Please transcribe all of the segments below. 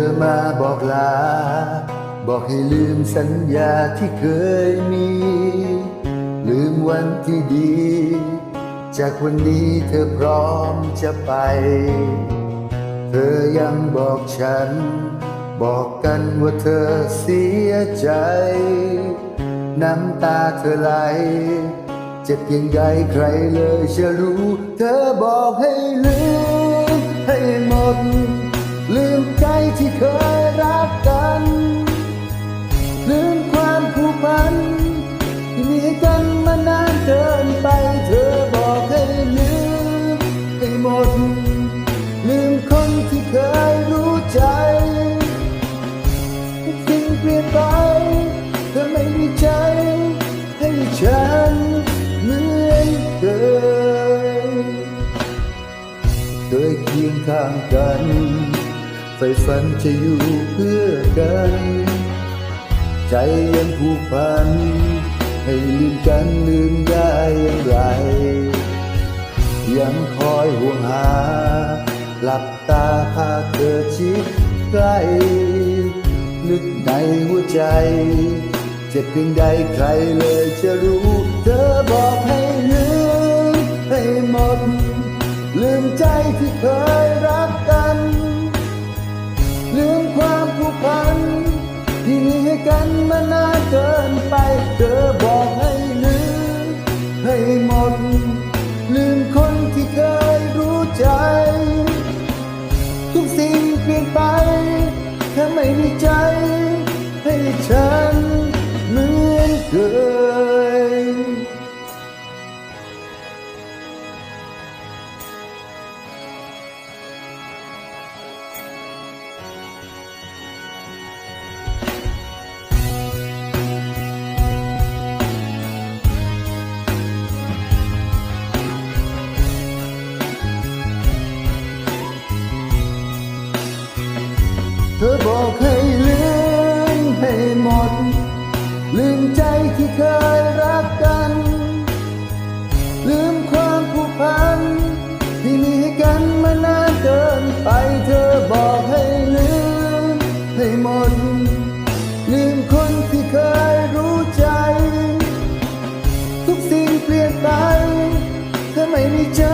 อมาบอกลา บอกให้ลืมสัญญาที่เคยมี ลืมวันที่ดี จากวันนี้เธอพร้อมจะไป เธอยังบอกฉัน บอกกันว่าเธอเสียใจ น้ำตาเธอไหลเจ็บเพียงใดใครเลยจะรู้ เธอบอกให้ลืมให้หมด มานานเกินไป เธอบอกให้ลืมให้หมด ลืมคนที่เคยรู้ใจทุกสิ่งเปลี่ยนไป เธอไม่มีใจ ให้ฉันเหมือนเคยเคยเคียงข้างกันไฟฝันจะอยู่เพื่อกัน ใจยังผูกพัน ให้ลืมกันลืมได้อย่างไร ยังคอยห่วงหา หลับตาพาเธอชิดใกล้ลึกในหัวใจ เจ็บเพียงใดใครเลยจะรู้ เธอบอกให้ลืมให้หมด ลืมใจที่เคยรักกัน ลืมความผูกพันที่มีให้กันมานานเกินไปเธอบอก อนเคยเธอบอกให้ น ลืมคนที่เคยรู้ใจ ทุกสิ่งเปลี่ยนไปเธอไม่มีใจ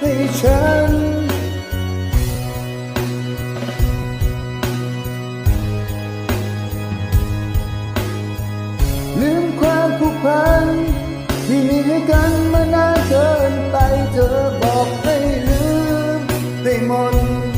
ให้ฉัน ลืมความผูกพัน ที่มีให้กันมานานเกินไปเธอบอกให้ลืมได้หมด